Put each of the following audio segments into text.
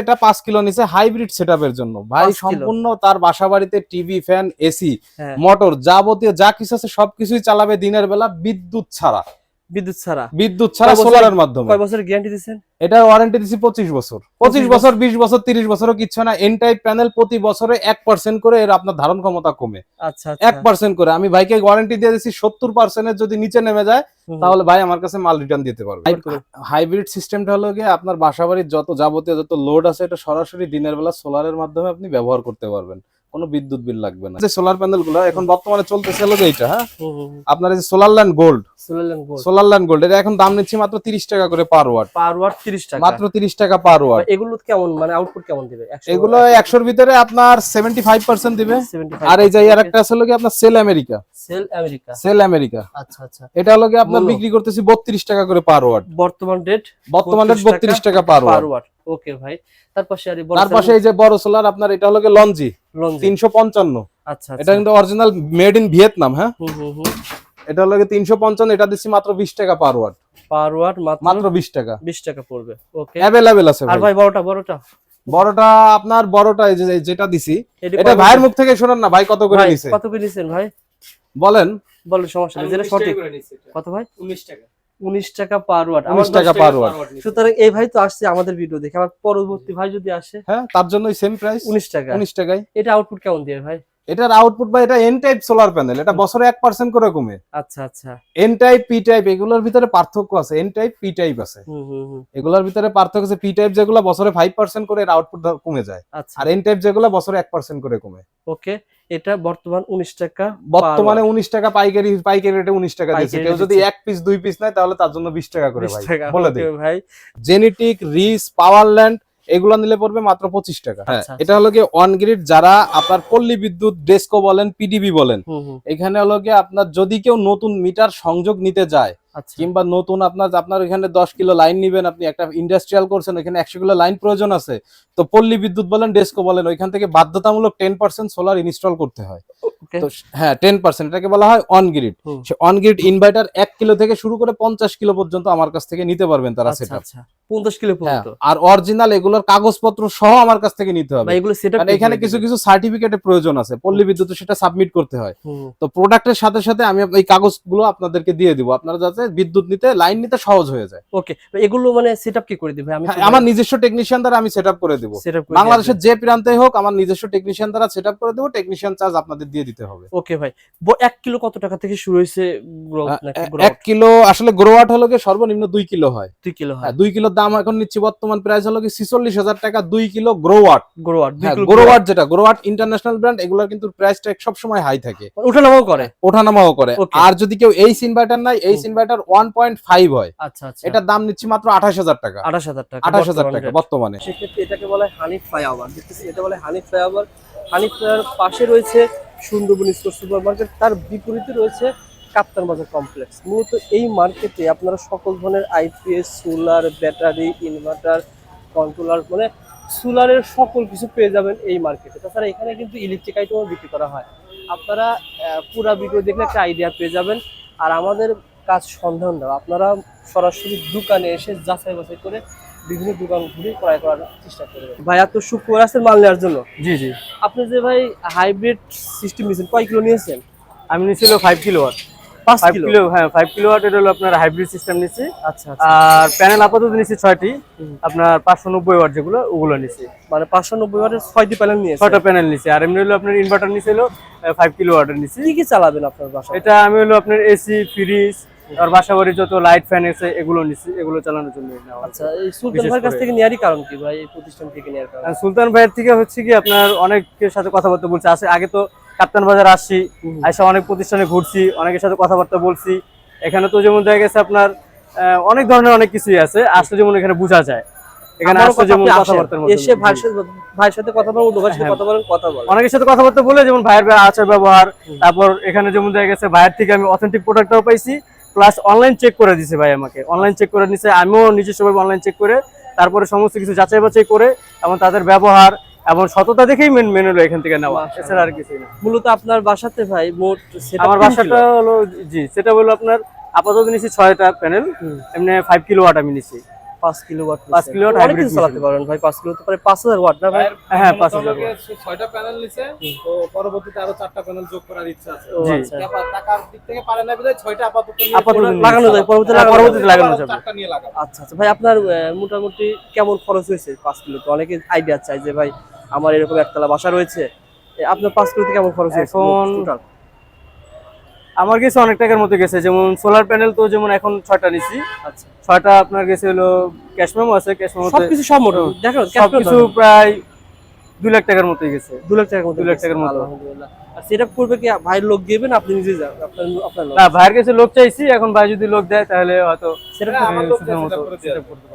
এটা পাঁচ কিলো নিচে হাইব্রিড সেটআপের জন্য। ভাই সম্পূর্ণ তার বাসা বাড়িতে টিভি ফ্যান এসি মোটর যাবতীয় যা কিছু আছে সবকিছুই চালাবে দিনের বেলা বিদ্যুৎ ছাড়া। বিদ্যুৎ ছাড়া। বিদ্যুৎ ছাড়া সোলারের মাধ্যমে। কয় বছরের গ্যারান্টি এটা ওয়ারেন্টি দিছি পঁচিশ বছর। পঁচিশ বছর বিশ বছর তিরিশ বছরও কিচ্ছু না। এন টাইপ প্যানেল প্রতি বছরে এক পার্সেন্ট করে এর আপনার ধারণ ক্ষমতা কমে। আচ্ছা এক পার্সেন্ট করে। আমি ভাইকে ওয়ারেন্টি দিয়ে দিচ্ছি সত্তর পার্সেন্টের যদি নিচে নেমে যায় তাহলে ভাই আমার কাছে মাল রিটার্ন দিতে পারবে। হাইব্রিড সিস্টেমটা হলো গিয়ে আপনার বাসাবাড়ির যত যাবতীয় যত লোড আছে এটা সরাসরি দিনের বেলা সোলারের মাধ্যমে আপনি ব্যবহার করতে পারবেন। কোনো বিদ্যুৎ বিল লাগবে না। যে সোলার প্যানেলগুলো এখন বর্তমানে চলতেছে হলো যে এইটা হ্যাঁ? আপনার এই যে solar land gold solar land gold এটা এখন দাম নিচ্ছি মাত্র তিরিশ টাকা করে পার ওয়াট পার ওয়াট 30 টাকা। মাত্র তিরিশ টাকা পার ওয়াট এগুলো কেমন মানে আউটপুট কেমন দিবে? 100 এগুলো একশোর ভিতরে আপনার সেভেন্টি ফাইভ পার্সেন্ট দিবে আর এই যে আর একটা আছে হলো কি আপনার cell America cell America cell America আচ্ছা আচ্ছা। এটা হলো কি আপনার বিক্রি করতেছি বত্রিশ টাকা করে পার ওয়াট বর্তমান রেট বর্তমান রেট 32 বত্রিশ টাকা পার ওয়াট ওকে ভাই। তার পাশে বড় এই যে বড় সোলার আপনার এটা হলো কি লঞ্জি। লঞ্জি। তিনশো পঞ্চান্ন। আচ্ছা এটা আচ্ছা। কিন্তু অরিজিনাল মেড ইন ভিয়েতনাম হ্যাঁ? হুম হুম হুম। এটা হলো কি তিনশো পঞ্চান্ন এটা দিচ্ছি মাত্র বিশ টাকা পার ওয়াট পার ওয়াট মাত্র মাত্র বিশ টাকা। 20 টাকা পড়বে। ওকে অ্যাভেলেবেল আছে আর ভাই। বড়টা বড়টা? বড়টা আপনার বড়টা এই যে যেটা দিছি এটা ভাইয়ের মুখ থেকে শোনান না ভাই কত করে ভাই, নিছে? কত করে নিছেন ভাই? বলেন। বলেন সমস্যা নেই যেটা সঠিক। কত ভাই? 19 টাকা। 19 টাকা পার ওয়াট 19 টাকা পার ওয়াট সুতরাং এই ভাই তো আসছে আমাদের ভিডিও দেখে আমার পরবর্তী ভাই যদি আসে হ্যাঁ তার জন্য সেম প্রাইস 19 টাকা। উনিশ টাকায়। এটা আউটপুট কেমন দিয়ে ভাই? এটার আউটপুট বা এটা এন টাইপ সোলার প্যানেল এটা বছরে এক পার্সেন্ট করে কমে। আচ্ছা আচ্ছা। এন টাইপ পি টাইপ এগুলোর ভিতরে পার্থক্য আছে। এন টাইপ পি টাইপ আছে। এগুলোর ভিতরে পার্থক্য আছে পি টাইপ যেগুলো বছরে ফাইভ পার্সেন্ট করে আউটপুট কমে যায়। আচ্ছা। আর এন টাইপ যেগুলো বছরে এক পার্সেন্ট করে কমে। ওকে এটা বর্তমান 19 টাকা বর্তমানে উনিশ টাকা পাইকারি পাইকারি রেটে উনিশ টাকা দিয়েছে। কেউ যদি এক পিস দুই পিস নেয় তাহলে তার জন্য বিশ টাকা করে 20 ভাই। বলে দিই ভাই। জেনেটিক রিস পাওয়ারল্যান্ড এগুলো নিলে পড়বে মাত্র পঁচিশ টাকা। হ্যাঁ। আচ্ছা, এটা হলো গিয়ে অন গ্রিড যারা আপনার পল্লী বিদ্যুৎ ডেস্কো বলেন পিডিবি বলেন এখানে হলো গিয়ে আপনার যদি কেউ নতুন মিটার সংযোগ নিতে যায় আচ্ছা। কিংবা নতুন আপনার আপনার এখানে দশ কিলো লাইন নিবেন আপনি একটা ইন্ডাস্ট্রিয়াল করছেন এখানে একশো কিলো লাইন প্রয়োজন আছে তো পল্লী বিদ্যুৎ বলেন ডেস্কো বলেন ওইখান থেকে বাধ্যতামূলক টেন পার্সেন্ট সোলার ইনস্টল করতে হয়। তো হ্যাঁ টেন পার্সেন্ট এটাকে বলা হয় অন গ্রিড সে অন গ্রিড ইনভার্টার এক কিলো থেকে শুরু করে পঞ্চাশ কিলো পর্যন্ত আমার কাছ থেকে নিতে পারবেন তারা আচ্ছা সেটা আচ্ছা। 50 কিলো হ্যাঁ আর অরিজিনাল এগুলোর কাগজপত্র সহ আমার কাছ থেকে নিতে হবে। এগুলো সেটআপ এখানে কিছু কিছু সার্টিফিকেটের প্রয়োজন আছে পল্লী বিদ্যুৎ সেটা সাবমিট করতে হয়। তো প্রোডাক্টের সাথে সাথে আমি এই কাগজগুলো আপনাদেরকে দিয়ে দিব। আপনারা যাতে বিদ্যুৎ নিতে লাইন নিতে সহজ হয়ে যায়। ওকে এগুলো মানে সেটআপ কি করে দিবে? আমি হ্যাঁ, আমার নিজস্ব টেকনিশিয়ান দ্বারা আমি সেট করে দিব। বাংলাদেশের যে প্রান্তে হোক আমার নিজস্ব টেকনিশিয়ান দ্বারা সেট করে দেবো। টেকনিশিয়ান চার্জ আপনাদের দিয়ে দিতে হবে। ওকে ভাই এক কিলো কত টাকা থেকে শুরু হয়েছে এক কিলো আসলে গ্রোয়াট হলো সর্বনিম্ন দুই কিলো হয়। দুই কিলো হয়। হ্যাঁ দুই কিলোর দাম এখন নিচ্ছি বর্তমান প্রাইস হলো কি ছিচল্লিশ হাজার টাকা দুই কিলো গ্রোয়াট গ্রোয়াট হ্যাঁ গ্রোয়াট যেটা গ্রোয়াট ইন্টারন্যাশনাল ব্র্যান্ড এগুলোর কিন্তু প্রাইসটা সবসময় হাই থাকে। উঠানামাও করে? ওঠানামাও করে। আর যদি কেউ এইচ ইনভার্টার নাই হুম। ইনভার্টার ওয়ান পয়েন্ট ফাইভ হয়। আচ্ছা আচ্ছা। এটার দাম নিচ্ছি মাত্র আঠাশ হাজার টাকা। আঠাশ হাজার টাকা আঠাশ হাজার টাকা বর্তমানে। সেক্ষেত্রে এটাকে বলা হয় হানি ফ্লাইওভার দেখতেছি এটা বলে হানি ফ্লাইওভার হানি ফ্লাইওভার পাশে রয়েছে সুন্দরবন স্টোর সুপার মার্কেট তার বিপরীতে রয়েছে কাপ্তান বাজার কমপ্লেক্স। মূলত এই মার্কেটে আপনারা সকল ধরনের IPS solar, battery, inverter, controller মানে সোলারের সকল কিছু পেয়ে যাবেন এই মার্কেটে। তাছাড়া এখানে কিন্তু ইলেকট্রিক আইটেমও বিক্রি করা হয়। আপনারা পুরা ভিডিও দেখলে একটা আইডিয়া পেয়ে যাবেন। আর আমাদের কাজ সন্ধান দেওয়া আপনারা সরাসরি দোকানে এসে যাচাই বাছাই করে বিভিন্ন দোকান ঘুরে ক্রয় করার চেষ্টা করবেন ভাই এত শুক্র আছে মাল নেওয়ার জন্য? জি জি। আপনি যে ভাই হাইব্রিড সিস্টেম নিয়েছেন কয় কিলো নিয়েছেন? আমি নিয়েছিল ফাইভ কিলো ওয়াট পাঁচ ফাইভ কিলো? হ্যাঁ ফাইভ কিলো ওয়াট এটা হলো আপনার হাইব্রিড সিস্টেম নিচ্ছি আচ্ছা আচ্ছা। আর প্যানেল আপাতত নিচ্ছি ছয়টি। আপনার পাঁচশো নব্বই ওয়াট যেগুলো ওগুলো নিচ্ছি মানে পাঁচশো নব্বই ওয়াটের ছয়টি প্যানেল নিয়েছেন? ছয়টা প্যানেল নিচ্ছি আর এমনি হলো আপনার ইনভার্টার হলো ফাইভ কিলো ওয়াটের নিচ্ছি কি কি চালাবেন আপনার এটা আমি হলো আপনার এসি ফ্রিজ আর বাসা বাড়ির যত লাইট ফ্যান আছে এগুলো নিচ্ছি এগুলো চালানোর জন্য আচ্ছা এই সুলতান ভাইয়ের কাছ থেকে নেওয়ারই কারণ কি ভাই এই প্রতিষ্ঠান থেকে নেওয়ার কারণ? সুলতান ভাইয়ের থেকে হচ্ছে কি আপনার অনেকের সাথে কথাবার্তা বলছি। আসে আগে তো কাপ্তান বাজার আসছি। অনেক প্রতিষ্ঠানে ঘুরছি অনেকের সাথে কথাবার্তা বলছি। এখানে তো যেমন দেখা গেছে আপনার অনেক ধরনের অনেক কিছুই আছে। আসলে যেমন এখানে বোঝা যায়। এখানে আসলে যেমন কথাবার্তার মধ্যে এসে ভাইয়ের সাথে কথা সাথে হ্যাঁ। কথা বলেন কথা বলেন। অনেকের সাথে কথাবার্তা বলে যেমন ভাইয়ের আচার ব্যবহার তারপর এখানে যেমন দেখা গেছে ভাইয়ের থেকে আমি অথেন্টিক প্রোডাক্টটাও পাইছি। প্লাস অনলাইন চেক করে দিছে ভাই আমাকে। অনলাইন চেক করে নিছে আমিও নিজস্বভাবে অনলাইন চেক করে তারপরে সমস্ত কিছু যাচাই বাছাই করে এবং তাদের ব্যবহার এবং সততা দেখেই মেন মেন হলো এখান থেকে নেওয়া। এছাড়া আর কিছু না। মূলত আপনার বাসাতে ভাই মোট আমার বাসাটা হলো জি সেটা হলো আপনার আপাতত নিছি ছয়টা প্যানেল এমনি ফাইভ কিলো ওয়াট আমি নিছি। 5 কিলো ওয়াট 5 কিলো ওয়াট চালাতে ভাই 5 কিলো তো প্রায় 5000 ওয়াট না ভাই? হ্যাঁ, হ্যাঁ 5000 ওয়াট। প্যানেল নিছে তো পরবর্তীতে আরও প্যানেল যোগ করার ইচ্ছা আছে। আচ্ছা। টাকার দিক থেকে না আপাতত আপাতত লাগানো যায় পরবর্তীতে লাগানো পরবর্তীতে লাগানো যাবে। নিয়ে লাগাবো। আচ্ছা আচ্ছা। ভাই আপনার মোটামুটি কেমন খরচ হয়েছে 5 কিলো? তো অনেকে আইডিয়া চাই যে ভাই আমার এরকম একতলা বাসা রয়েছে আপনার 5 কিলোতে কেমন খরচ হয়েছে আমার গেছে অনেক টাকার মতো গেছে যেমন সোলার প্যানেল তো যেমন এখন ছয়টা নিছি। আচ্ছা। ছয়টা আপনার গেছে হলো ক্যাশ মেমো আছে ক্যাশ মেমো সবকিছু সব মোটামুটি দেখো সবকিছু প্রায় দুই লাখ টাকার মতোই গেছে। দু লাখ টাকার মতো দু লাখ টাকার মতো। আলহামদুলিল্লাহ। আর সেটা করবে কি ভাইয়ের লোক দিবেন আপনি নিজে যান। আপনার আপনার লোক না ভাইয়ের কাছে লোক চাইছি। এখন ভাই যদি লোক দেয় তাহলে হয়তো হ্যাঁ।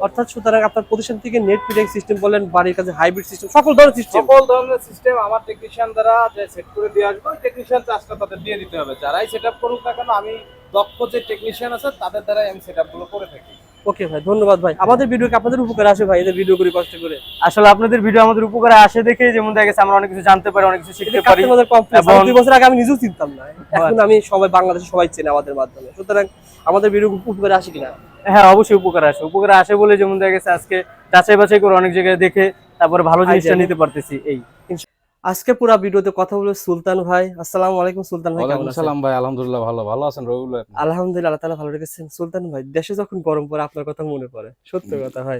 অর্থাৎ সুতরাং আপনার প্রতিষ্ঠান থেকে নেট ফিডিং সিস্টেম বলেন বাড়ির কাছে হাইব্রিড সিস্টেম সকল ধরনের সিস্টেম সকল ধরনের সিস্টেম আমার টেকনিশিয়ান দ্বারা যে সেট করে দিয়ে আসবে টেকনিশিয়ান চার্জটা তাদের দিয়ে দিতে হবে। যারাই সেট আপ করুক না কেন আমি দক্ষ যে টেকনিশিয়ান আছে তাদের দ্বারা আমি সেটগুলো করে থাকি। ওকে ভাই ধন্যবাদ ভাই। আমাদের ভিডিও কি আপনাদের উপকার আসে ভাই এদের ভিডিও করে কষ্ট করে? আসলে আপনাদের ভিডিও আমাদের উপকারে আসে দেখে যেমন দেখা গেছে আমরা অনেক কিছু জানতে পারি অনেক কিছু শিখতে পারি। দুই বছর আগে আমি নিজেও চিনতাম না। এখন আমি সবাই বাংলাদেশে সবাই চেনে আমাদের মাধ্যমে। সুতরাং আমাদের ভিডিও উপকারে আসে কিনা? হ্যাঁ অবশ্যই উপকার আসে। উপকার আসে বলে যেমন দেখা গেছে আজকে যাচাই বাছাই করে অনেক জায়গায় দেখে তারপরে ভালো জিনিসটা নিতে পারতেছি এই। আজকে পুরো ভিডিওতে কথা বলে সুলতান ভাই। আসসালামু আলাইকুম সুলতান ভাই কেমন ওয়ালাইকুম আছেন? সালাম ভাই আলহামদুলিল্লাহ ভালো ভালো আছেন রবিউল ভাই আপনি? আলহামদুলিল্লাহ আল্লাহ তাআলা ভালো রেখেছেন। সুলতান ভাই দেশে যখন গরম পড়ে আপনার কথা মনে পড়ে। সত্য কথা ভাই।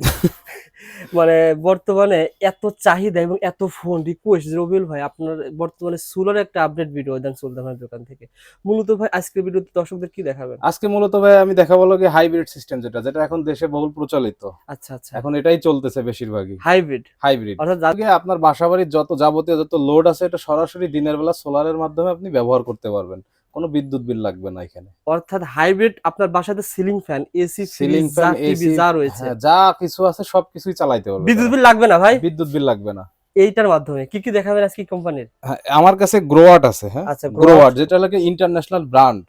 মানে বর্তমানে এত চাহিদা এবং এত ফোন রিকোয়েস্ট রবিউল ভাই আপনার বর্তমানে সুলার একটা আপডেট ভিডিও দেন সুলতান ভাইয়ের দোকান থেকে। মূলত ভাই আজকের ভিডিওতে দর্শকদের কি দেখাবেন? আজকে মূলত ভাই আমি দেখাবো লোকে হাইব্রিড সিস্টেম যেটা যেটা এখন দেশে বহুল প্রচলিত। আচ্ছা আচ্ছা। এখন এটাই চলতেছে বেশিরভাগই। হাইব্রিড হাইব্রিড অর্থাৎ আপনার বাসাবাড়ির যত যাবতীয় যত লোড আছে এটা সরাসরি দিনের বেলা সোলারের মাধ্যমে আপনি ব্যবহার করতে পারবেন। কোনো বিদ্যুৎ বিল লাগবে না এখানে। অর্থাৎ হাইব্রিড আপনার বাসাতে ceiling fan AC ceiling fan AC যা রয়েছে। হ্যাঁ, যা কিছু আছে সবকিছুই চালাইতে পারবে বিদ্যুৎ বিল লাগবে না ভাই? বিদ্যুৎ বিল লাগবে না। এইটার মাধ্যমে। কি কি দেখাবেন আজকে কোম্পানির হ্যাঁ, আমার কাছে গ্রোয়াট আছে হ্যাঁ? আচ্ছা গ্রোয়াট যেটা লাগে ইন্টারন্যাশনাল ব্র্যান্ড।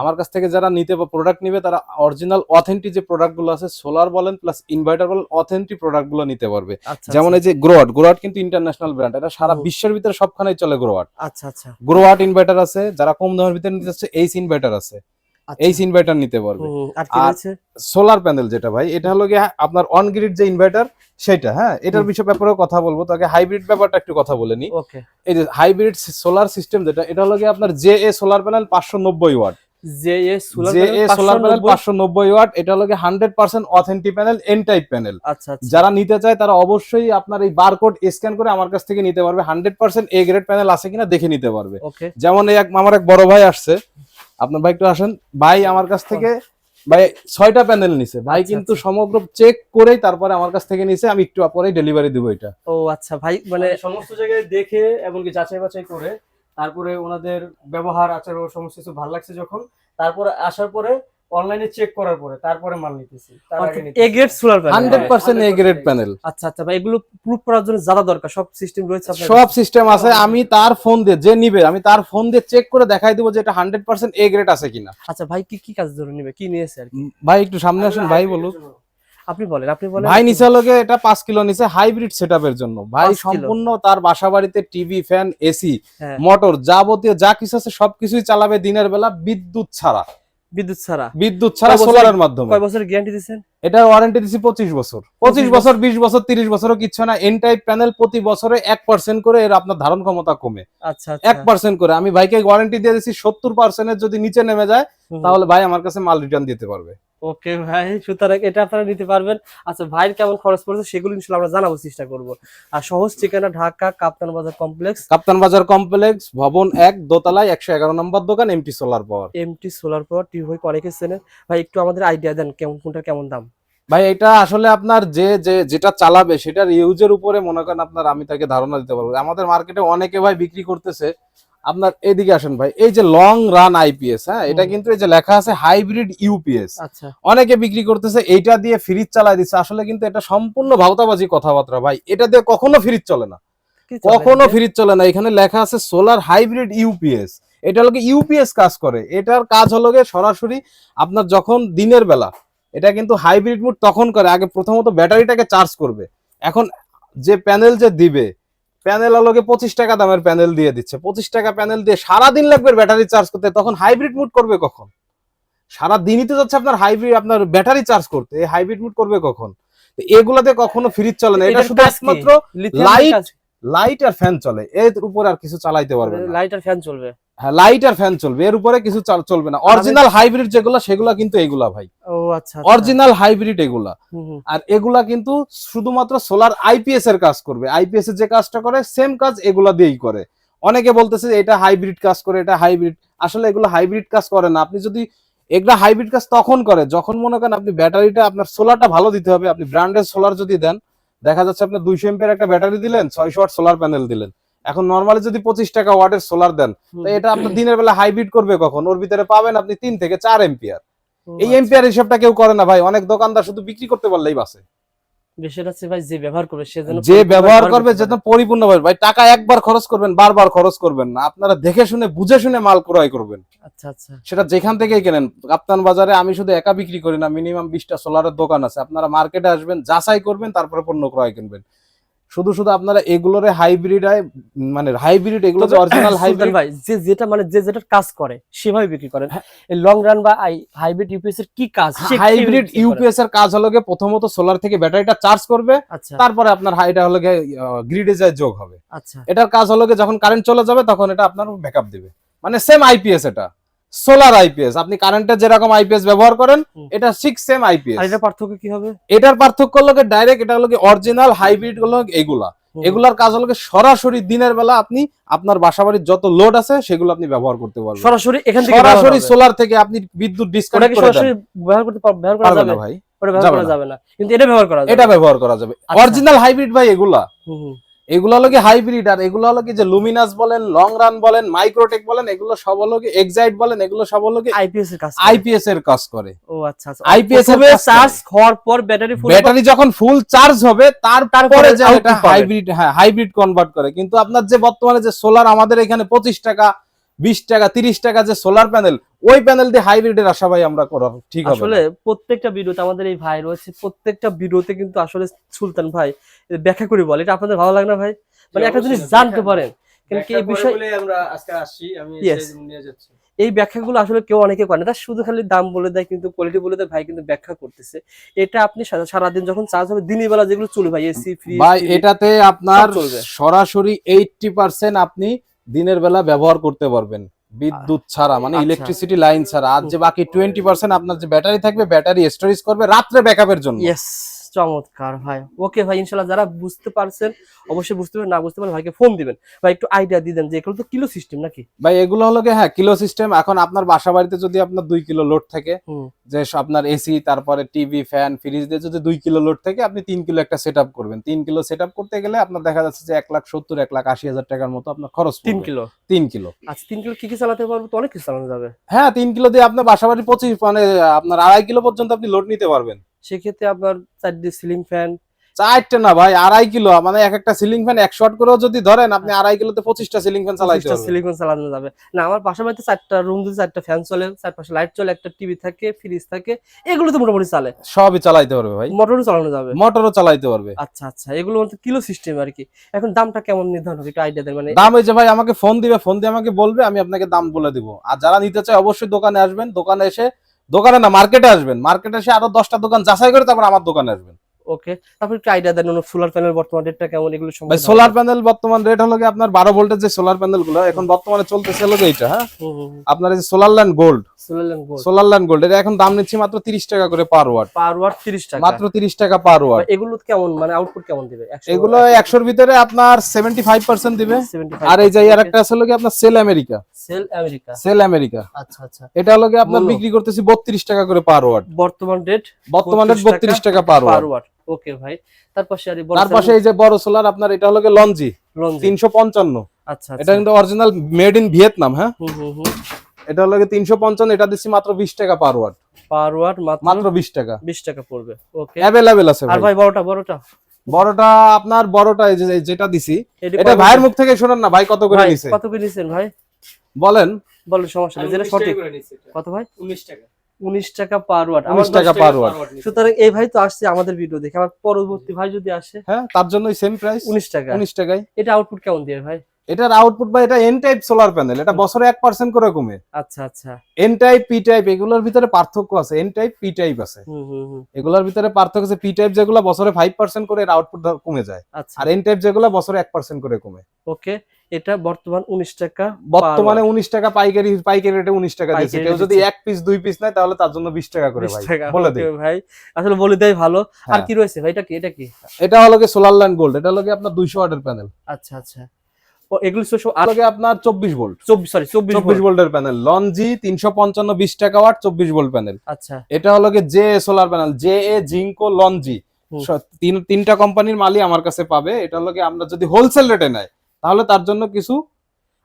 আমার কাছ থেকে যারা নিতে বা প্রোডাক্ট নিবে তারা অরিজিনাল অথেন্টিক যে প্রোডাক্টগুলো আছে সোলার বলেন প্লাস ইনভার্টার বলেন অথেন্টিক প্রোডাক্টগুলো নিতে পারবে। আচ্ছা যেমন এই যে গ্রোয়াট গ্রোয়াট কিন্তু ইন্টারন্যাশনাল ব্র্যান্ড এটা সারা বিশ্বের ভিতরে সবখানেই চলে গ্রোয়াট আচ্ছা আচ্ছা। গ্রোয়াট ইনভার্টার আছে যারা কম দামের ভিতরে নিতে চাচ্ছে এইচ ইনভার্টার আছে। আচ্ছা। এইচ ইনভার্টার নিতে পারবে। আর সোলার প্যানেল যেটা ভাই এটা হলো গিয়ে আপনার অন গ্রিড যে ইনভার্টার সেটা হ্যাঁ? এটার। বিষয়ে ব্যাপারেও কথা বলব তো আগে হাইব্রিড ব্যাপারটা একটু কথা বলে নি। ওকে। এই যে হাইব্রিড সোলার সিস্টেম যেটা এটা হলো গিয়ে আপনার জে এ সোলার প্যানেল পাঁচশো নব্বই watt J A solar panel পাঁচশো নব্বই? ওয়াট এটা হলো hundred percent authentic panel N type panel যারা নিতে চায় তারা অবশ্যই আপনার এই বারকোড স্ক্যান করে আমার কাছ থেকে নিতে পারবে। Hundred percent A grade panel আছে কিনা দেখে নিতে পারবে। যেমন এই এক আমার এক বড় ভাই আসছে আপনার ভাই একটু আসেন। ভাই আমার কাছ থেকে ভাই ছয়টা প্যানেল নিছে। ভাই আচ্ছা, কিন্তু সমগ্র চেক করেই তারপরে আমার কাছ থেকে নিছে। আমি একটু পরেই ডেলিভারি দিব এটা। ও আচ্ছা ভাই মানে মানে সমস্ত জায়গায় দেখে এমনকি যাচাই বাছাই করে তারপরে ওনাদের ব্যবহার আচরণ সমস্ত কিছু ভালো লাগছে যখন তারপরে আসার পরে অনলাইনে চেক করার পরে তারপরে মাল নিতেছি। A grade solar panel hundred percent A grade panel আচ্ছা আচ্ছা ভাই এগুলো প্রুফ করার জন্য যারা দরকার সব সিস্টেম রয়েছে আপনার সব সিস্টেম আছে আমি তার ফোন দিয়ে যে নিবে আমি তার ফোন দিয়ে চেক করে দেখাই দিব যে এটা হান্ড্রেড পার্সেন্ট এ গ্রেড আছে কিনা। আচ্ছা ভাই কি কি কাজ ধরে নেবে? কি নিয়েছে আর কি? ভাই একটু সামনে আসেন ভাই বলুক। আপনি বলেন আপনি বলেন। ভাই নিচে লোকে এটা পাঁচ কিলো নিচে হাইব্রিড সেটআপের জন্য। ভাই সম্পূর্ণ তার বাসা বাড়িতে টিভি ফ্যান এসি। মোটর যাবতীয় যা কিছু আছে সবকিছুই চালাবে দিনের বেলা বিদ্যুৎ ছাড়া। বিদ্যুৎ ছাড়া। বিদ্যুৎ ছাড়া সোলারের মাধ্যমে। কয় বছর গ্যারান্টি দিচ্ছেন? এটার ওয়ারেন্টি দিছি পঁচিশ বছর। পঁচিশ বছর বিশ বছর তিরিশ বছরও কিচ্ছু না। এন টাইপ প্যানেল প্রতি বছরে এক পার্সেন্ট করে এর আপনার ধারণ ক্ষমতা কমে। আচ্ছা এক পার্সেন্ট করে। আমি ভাইকে ওয়ারেন্টি দিয়ে দিচ্ছি সত্তর পার্সেন্টের যদি নিচে নেমে যায় তাহলে ভাই আমার কাছে মাল রিটার্ন দিতে পারবে। ওকে ভাই সুতরাং এটা আপনারা নিতে পারবেন। আচ্ছা ভাইয়ের কেমন খরচ পড়েছে সেগুলো ইনশাল্লাহ আমরা জানাব চেষ্টা করব। আর সহজ ঠিকানা ঢাকা কাপ্তান বাজার কমপ্লেক্স। কাপ্তান বাজার কমপ্লেক্স ভবন এক দোতলায় একশো এগারো নম্বর দোকান MT solar power MT solar power ভাই অনেকে চেনেন। ভাই একটু আমাদের আইডিয়া দেন কেমন কোনটা কেমন দাম? ভাই এটা আসলে আপনার যে যে যেটা চালাবে সেটার ইউজের উপরে মনে করেন আপনার আমি তাকে ধারণা দিতে পারব। আমাদের মার্কেটে অনেকে ভাই বিক্রি করতেছে আপনার এদিকে আসেন ভাই এই যে লং রান আইপিএস হ্যাঁ এটা কিন্তু এই যে লেখা আছে হাইব্রিড ইউপিএস আচ্ছা। অনেকে বিক্রি করতেছে এইটা দিয়ে ফ্রিজ চালাই দিচ্ছে আসলে কিন্তু এটা সম্পূর্ণ ভাওতাবাজি কথাবার্তা ভাই এটা দিয়ে কখনো ফ্রিজ চলে না। কখনো ফ্রিজ চলে না এখানে লেখা আছে সোলার হাইব্রিড ইউপিএস এটা হলো ইউপিএস কাজ করে এটার কাজ হলো গিয়ে সরাসরি আপনার যখন দিনের বেলা এটা কিন্তু হাইব্রিড মোড তখন করে আগে প্রথমত ব্যাটারিটাকে চার্জ করবে এখন যে প্যানেল যে দিবে প্যানেল আলোকে পঁচিশ টাকা দামের প্যানেল দিয়ে দিচ্ছে। পঁচিশ টাকা প্যানেল দিয়ে সারাদিন লাগবে ব্যাটারি চার্জ করতে। তখন হাইব্রিড মুড করবে কখন? সারা দিনই তো যাচ্ছে আপনার হাইব্রিড আপনার ব্যাটারি চার্জ করতে। এই হাইব্রিড মুড করবে কখন? এগুলাতে কখনো ফ্রিজ চলে না। এটা শুধু একমাত্র কাজ? লাইট আর ফ্যান চলে। এর উপর আর কিছু চালাইতে পারবে না। লাইট আর ফ্যান চলবে। হ্যাঁ লাইট আর ফ্যান চলবে। এর উপরে কিছু চলবে না। অরিজিনাল হাইব্রিড যেগুলো সেগুলো কিন্তু এগুলা ভাই। ও আচ্ছা আচ্ছা। অরিজিনাল হাইব্রিড এগুলা। হুম, হুম। আর এগুলা কিন্তু শুধুমাত্র সোলার আইপিএস এর কাজ করবে। আইপিএস এর যে কাজটা করে সেম কাজ এগুলা দিয়েই করে। অনেকে বলতেছে এটা হাইব্রিড কাজ করে এটা হাইব্রিড আসলে এগুলো হাইব্রিড কাজ করে না। আপনি যদি এগুলা হাইব্রিড কাজ তখন করে যখন মনে করেন আপনি ব্যাটারিটা আপনার সোলারটা ভালো দিতে হবে আপনি ব্র্যান্ডের সোলার যদি দেন দেখা যাচ্ছে আপনি দুইশো এম্পের একটা ব্যাটারি দিলেন ছয়শো ওয়াট সোলার প্যানেল দিলেন। এখন নর্মালি যদি পঁচিশ টাকা ওয়াটের সোলার দেন তো এটা আপনার দিনের বেলা হাইব্রিড করবে কখন? ওর ভিতরে পাবেন আপনি তিন থেকে চার এম্পিয়ার এই আচ্ছা। এম্পিয়ার হিসাবটা কেউ করে না ভাই অনেক দোকানদার শুধু বিক্রি করতে পারলেই বাসে যে ব্যবহার করবে সে যেন পরিপূর্ণ ভাই টাকা একবার খরচ করবেন বারবার খরচ করবেন না। আপনারা দেখে শুনে বুঝে শুনে মাল ক্রয় করবেন। আচ্ছা আচ্ছা। সেটা যেখান থেকেই কেনেন। কাপ্তান বাজারে আমি শুধু একা বিক্রি করি না মিনিমাম বিশটা সোলারের দোকান আছে। আপনারা মার্কেটে আসবেন যাচাই করবেন তারপরে পণ্য ক্রয় কিনবেন। শুধু শুধু আপনারা এগুলোরে হাইব্রিড মানে হাইব্রিড এগুলো যে অরিজিনাল হাইব্রিড ভাই যে যেটা মানে যে যেটার কাজ করে সেভাবে বিক্রি করেন। হ্যাঁ। এই লং রান বা হাইব্রিড ইউপিএস এর কি কাজ? হাইব্রিড ইউপিএস এর কাজ হলো গিয়ে প্রথমত সোলার থেকে ব্যাটারিটা চার্জ করবে আচ্ছা। তারপরে আপনার হাইটা হলো গিয়ে গ্রিডে যায় যোগ হবে। আচ্ছা। এটার কাজ হলো গিয়ে যখন কারেন্ট চলে যাবে তখন এটা আপনার ব্যাকআপ দিবে। মানে সেম আইপিএস এটা। সোলার আইপিএস আপনি কারেন্টের যেরকম আইপিএস ব্যবহার করেন এটা সিক্স সেম আইপিএস এটা পার্থক্য কি হবে? এটার পার্থক্য হলো ডাইরেক্ট এটা হলো অরিজিনাল হাইব্রিডগুলো এগুলা। এগুলার কাজ হলো সরাসরি দিনের বেলা আপনি আপনার বাসাবাড়ির যত লোড আছে সেগুলো আপনি ব্যবহার করতে পারবেন। সরাসরি এখান থেকে সরাসরি সোলার থেকে আপনি বিদ্যুৎ ডিসকানেক্ট করে সরাসরি ব্যবহার করতে ব্যবহার করা যাবে? ভাই। ওটা ব্যবহার করা যাবে না। কিন্তু এটা ব্যবহার করা যাবে। এটা ব্যবহার করা যাবে। আচ্ছা। অরিজিনাল হাইব্রিড ভাই এগুলা। এগুলো হলো কি হাইব্রিড আর এগুলো হলো কি যে লুমিনাস বলেন লং রান বলেন মাইক্রোটেক বলেন এগুলো সব হলো কি এক্সাইট বলেন এগুলো সব হলো কি আইপিএস এর কাজ করে। আইপিএস এর কাজ করে। ও আচ্ছা আচ্ছা। IPS এর চার্জ হওয়ার পর ব্যাটারি ফুল ব্যাটারি যখন ফুল চার্জ হবে তারপরে তারপরে যে এটা হাইব্রিড হ্যাঁ হাইব্রিড কনভার্ট করে। কিন্তু আপনার যে বর্তমানে যে সোলার আমাদের এখানে পঁচিশ টাকা বিশ টাকা তিরিশ টাকা যে সোলার প্যানেল ওই প্যানেল দিয়ে হাইব্রিডের আশা ভাই আমরা করা ঠিক হবে আসলে প্রত্যেকটা ভিডিওতে আমাদের এই ভাই রয়েছে প্রত্যেকটা ভিডিওতে কিন্তু আসলে সুলতান ভাই ব্যাখ্যা করে বলে এটা আপনাদের ভালো লাগে না ভাই? মানে একটা জিনিস জানতে পারেন কিন্তু কি এই বিষয় আমরা আজকে আসছি আমি নিয়ে যাচ্ছি। এই ব্যাখ্যাগুলো আসলে কেউ অনেকে করে না শুধু খালি দাম বলে দেয় কিন্তু কোয়ালিটি বলে দেয় ভাই কিন্তু ব্যাখ্যা করতেছে। এটা আপনি সারা- সারাদিন যখন চার্জ হবে দিনের বেলা যেগুলো চলে ভাই এসি ফ্রি ভাই এটাতে আপনার সরাসরি এইটটি পার্সেন্ট আপনি দিনের বেলা ব্যবহার করতে পারবেন। বিদ্যুৎ ছাড়া মানে আচ্ছা। ইলেকট্রিসিটি লাইন ছাড়া। আর যে বাকি টোয়েন্টি পার্সেন্ট আপনার যে ব্যাটারি থাকবে ব্যাটারি স্টোরেজ করবে রাত্রে ব্যাকআপের জন্য। চমৎকার ভাই ওকে ভাই ইনশাল্লাহ যারা বুঝতে পারছেন অবশ্যই বুঝতে পারেন না বুঝতে পারেন ভাইকে ফোন দিবেন। ভাই একটু আইডিয়া দিয়ে দেন যে এগুলো তো কিলো সিস্টেম নাকি? ভাই এগুলো হলো কি হ্যাঁ কিলো সিস্টেম এখন আপনার বাসা বাড়িতে যদি আপনার দুই কিলো লোড থাকে যে আপনার এসি তারপরে টিভি ফ্যান ফ্রিজ দিয়ে যদি দুই কিলো লোড থাকে আপনি তিন কিলো একটা সেট আপ করবেন। তিন কিলো সেট আপ করতে গেলে আপনার দেখা যাচ্ছে যে এক লাখ সত্তর এক লাখ আশি হাজার টাকার মতো আপনার খরচ তিন কিলো তিন কিলো আচ্ছা তিন কিলো কি কি চালাতে পারব? তো অনেক কিছু চালানো যাবে। হ্যাঁ তিন কিলো দিয়ে আপনার বাসা বাড়ি পঁচিশ মানে আপনার আড়াই কিলো পর্যন্ত আপনি লোড নিতে পারবেন। সেক্ষেত্রে আপনার চারটে সিলিং ফ্যান চারটে না ভাই আড়াই কিলো। মানে এক একটা সিলিং ফ্যান একশো আট করেও যদি ধরেন আপনি আড়াই কিলোতে পঁচিশটা সিলিং ফ্যান চালাইতে সিলিং ফ্যান চালানো যাবে। না আমার পাশে বাড়িতে চারটা রুম যদি চারটা ফ্যান চলে চারপাশে লাইট চলে একটা টিভি থাকে ফ্রিজ থাকে এগুলো তো মোটামুটি চালে। সবই চালাইতে পারবে ভাই। মোটরও চালানো যাবে। মোটরও চালাইতে পারবে। আচ্ছা আচ্ছা এগুলো মধ্যে কিলো সিস্টেম আর কি। এখন দামটা কেমন নির্ধারণ হবে একটু আইডিয়া দেন মানে দাম ওই যে ভাই আমাকে ফোন দিবে ফোন দিয়ে আমাকে বলবে আমি আপনাকে দাম বলে দিব। আর যারা নিতে চায় অবশ্যই দোকানে আসবেন। দোকানে এসে দোকানে না মার্কেটে আসবেন। মার্কেটে এসে আরও দশটা দোকান যাচাই করে তারপর আমার দোকানে আসবেন। ওকে তারপর একটু আইডিয়া দেন সোলার প্যানেল বর্তমান রেটটা কেমন এগুলো ভাই সোলার প্যানেল বর্তমান রেট হলো কি আপনার বারো ভোল্টের যে সোলার প্যানেলগুলো এখন বর্তমানে চলতেছে হলো এইটা হ্যাঁ? আপনার এই যে solar land gold solar land gold. এটা এখন দাম নিচ্ছি মাত্র তিরিশ টাকা করে পার ওয়াট। পার ওয়াট 30 টাকা। মাত্র পার ওয়াট। এগুলো কেমন? মানে আউটপুট কেমন দিবে? 100 এগুলো একশোর ভিতরে আপনার সেভেন্টি ফাইভ পার্সেন্ট দিবে। আর এই যে আর আছে কি আপনার cell America. Cell America. Cell America. আচ্ছা আচ্ছা। এটা হলো কি আপনার বিক্রি করতেছি বত্রিশ টাকা করে পার ওয়াট। বর্তমান রেট বর্তমানে 32 বত্রিশ টাকা পার ওয়াট। ওকে ভাই। তার পাশে আর এই বড় তার পাশে এই যে বড় সোলার আপনার এটা হলো কি লঞ্জি। আচ্ছা এটা আচ্ছা। কিন্তু অরিজিনাল মেড ইন ভিয়েতনাম হ্যাঁ? হুম হুম হুম। এটা হলো কি তিনশো পঞ্চান্ন এটা দিচ্ছি মাত্র বিশ টাকা পার ওয়াট পার ওয়াট মাত্র মাত্র বিশ টাকা। 20 টাকা পড়বে ওকে অ্যাভেলেবেল আছে আর ভাই। বড়টা বড়টা? বড়টা আপনার বড়টা যেটা দিছি এটা ভাইয়ের মুখ থেকে শোনেন না ভাই কত করে নিছে? কত করে নিছেন ভাই? বলেন। বলেন সমস্যা নেই যেটা সঠিক। কত ভাই? 19 টাকা। 19 টাকা পার ওয়াট আমার 19 টাকা পার ওয়াট সুতরাং এই ভাই তো আসছে আমাদের ভিডিও দেখে আমার পরবর্তী ভাই যদি আসে হ্যাঁ তার জন্যই সেম প্রাইস 19 টাকা উনিশ টাকায়। এটা আউটপুট কেমন দিয়ে ভাই? এটার আউটপুট বা এটা এন টাইপ সোলার প্যানেল এটা বছরে এক পার্সেন্ট করে কমে। আচ্ছা আচ্ছা। এন টাইপ পি টাইপ এগুলোর ভিতরে পার্থক্য আছে। এন টাইপ পি টাইপ আছে। এগুলোর ভিতরে পার্থক্য আছে পি টাইপ যেগুলো বছরে ফাইভ পার্সেন্ট করে এর আউটপুট কমে যায়। আচ্ছা। আর এন টাইপ যেগুলো বছরে এক পার্সেন্ট করে কমে। ওকে এটা বর্তমান উনিশ টাকা বর্তমানে উনিশ টাকা পাইকারি পাইকারি রেটে উনিশ টাকা দিচ্ছে কেউ যদি এক পিস দুই পিস নেয় তাহলে তার জন্য বিশ টাকা করে ভাই। বলে দিই। ভাই। আসলে বলে দেয় ভালো। আর হ্যাঁ। কি রয়েছে ভাই? এটা কি? এটা কি? এটা হলো সোলার ল্যান্ড গোল্ড এটা হলো আপনার দুইশো ওয়াটের প্যানেল আচ্ছা আচ্ছা। আপনার চব্বিশ ভোল্ট। চব্বিশ সরি চব্বিশ চব্বিশ ভোল্টের প্যানেল। লনজি তিনশো পঞ্চান্ন বিশ টাকা ওয়াট চব্বিশ ভোল্ট প্যানেল। আচ্ছা। এটা হলো কি solar panel J A Jinko Longi তিন তিনটা কোম্পানির মালই আমার কাছে পাবে। এটা হলো আমরা যদি হোলসেল রেটে নেয় তাহলে তার জন্য কিছু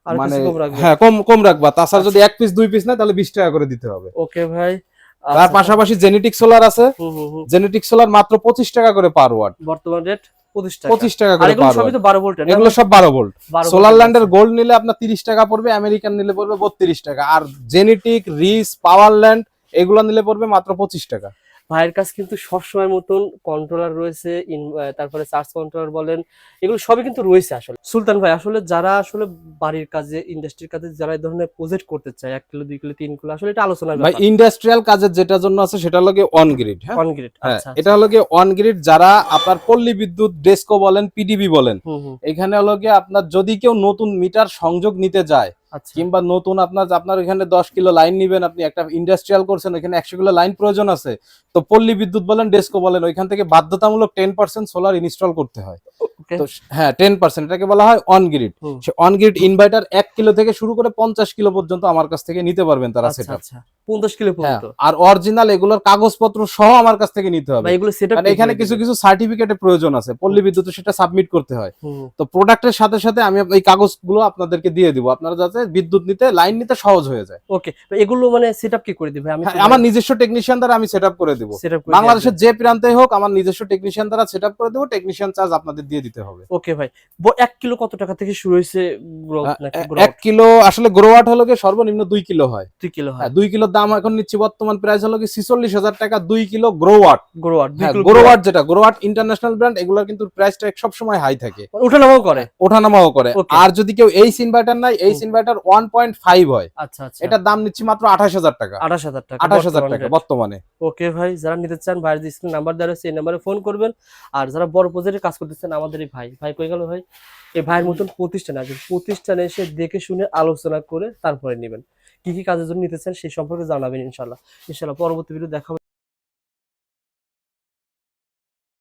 মানে কম হ্যাঁ কম কম রাখবা। তাছাড়া যদি এক পিস দুই পিস নেয় তাহলে বিশ টাকা করে দিতে হবে। ওকে ভাই। তার আচ্ছা। পাশাপাশি জেনেটিক সোলার আছে। জেনেটিক সোলার মাত্র পঁচিশ টাকা করে পার ওয়াট বর্তমান রেট পঁচিশ টাকা। করে এগুলো পার সবই তো বারো ভোল্টের এগুলো সব বারো ভোল্ট সোলার ল্যান্ডের গোল্ড নিলে আপনার তিরিশ টাকা পড়বে আমেরিকান নিলে পড়বে বত্রিশ টাকা। আর জেনেটিক রিস পাওয়ার ল্যান্ড এগুলো নিলে পড়বে মাত্র পঁচিশ টাকা। ভাইয়ের কাছে কিন্তু সবসময় মতন কন্ট্রোলার রয়েছে তারপরে চার্জ কন্ট্রোলার বলেন এগুলো সবই কিন্তু রয়েছে আসলে। সুলতান ভাই আসলে যারা আসলে বাড়ির কাজে ইন্ডাস্ট্রির কাজে যারা এই ধরনের প্রজেক্ট করতে চায় এক কিলো দুই কিলো তিন কিলো আসলে এটা আলোচনা ভাই ইন্ডাস্ট্রিয়াল কাজের যেটা জন্য আছে সেটা হলো অন গ্রিড হ্যাঁ? কনক্রিট হ্যাঁ আচ্ছা এটা হলো গিয়ে অন গ্রিড যারা আপনার পল্লী বিদ্যুৎ ডেস্কো বলেন পিডিবি বলেন এখানে হলো গিয়ে আপনার যদি কেউ নতুন মিটার সংযোগ নিতে যায় কিংবা নতুন আপনার আপনার এখানে দশ কিলো লাইন নিবেন আপনি একটা ইন্ডাস্ট্রিয়াল করছেন ওইখানে একশো কিলো লাইন প্রয়োজন আছে। তো পল্লী বিদ্যুৎ বলেন ডেস্কো বলেন ওইখান থেকে বাধ্যতামূলক টেন পার্সেন্ট সোলার ইনস্টল করতে হয়। তো হ্যাঁ টেন পার্সেন্ট এটাকে বলা হয় অন গ্রিড সে অন গ্রিড ইনভার্টার এক কিলো থেকে শুরু করে পঞ্চাশ কিলো পর্যন্ত আমার কাছ থেকে নিতে পারবেন তারা আচ্ছা সেটা আচ্ছা পঞ্চাশ কিলো হ্যাঁ পর্যন্ত। আর অরিজিনাল এগুলোর কাগজপত্র সহ আমার কাছ থেকে নিতে হবে। এগুলো সেট মানে এখানে কিছু কিছু সার্টিফিকেটের প্রয়োজন আছে পল্লী বিদ্যুৎ সেটা সাবমিট করতে হয়। তো প্রোডাক্টের সাথে সাথে আমি এই কাগজগুলো আপনাদেরকে দিয়ে দিব। আপনারা যাতে বিদ্যুৎ নিতে লাইন নিতে সহজ হয়ে যায়। ওকে এগুলো মানে কি করে দিবে? আমি হ্যাঁ, আমার নিজস্ব টেকনিশিয়ান দ্বারা আমি করে দিব। বাংলাদেশের যে প্রান্তে হোক আমার নিজস্ব টেকনিশিয়ান দ্বারা করে দেবো টেকনিশিয়ান চার্জ আপনাদের দিয়ে দিতে হবে। ওকে ভাই। এক কিলো কত টাকা থেকে শুরু হয়েছে গ্রোথ নাকি এ- এক কিলো আসলে গ্রোয়াট হলো গিয়ে সর্বনিম্ন দুই কিলো হয়। দুই কিলো হয়। হ্যাঁ দুই কিলোর দাম এখন নিচ্ছি বর্তমান প্রাইস হলো কি ছিচল্লিশ হাজার টাকা দুই কিলো গ্রোয়াট হ্যাঁ কিলো গ্রোয়াট যেটা গ্রোয়াট ইন্টারন্যাশনাল ব্র্যান্ড এগুলোর কিন্তু প্রাইসটা সবসময় হাই থাকে। উঠানামাও করে? ওঠানামাও করে। আর যদি কেউ এইচ ইনভার্টার নাই হুম। ইনভার্টার ওয়ান পয়েন্ট ফাইভ হয়। আচ্ছা আচ্ছা। এটার দাম নিচ্ছি মাত্র আঠাশ হাজার টাকা। আঠাশ হাজার টাকা আঠাশ হাজার টাকা বর্তমানে। ওকে ভাই যারা নিতে চান ভাইয়ের যে স্ক্রিন নাম্বার দেওয়া রয়েছে এই নাম্বারে ফোন করবেন। আর যারা বড় প্রজেক্টে কাজ করতেছেন আমাদের এই ভাই। ভাই কই গেল ভাই? এই ভাইয়ের মতন প্রতিষ্ঠান আছে প্রতিষ্ঠানে এসে দেখে শুনে আলোচনা করে তারপরে নেবেন। কি কি কাজের জন্য নিতেছেন সেই সম্পর্কে জানাবেন ইনশাল্লাহ ইনশাল্লাহ পরবর্তী ভিডিও দেখা।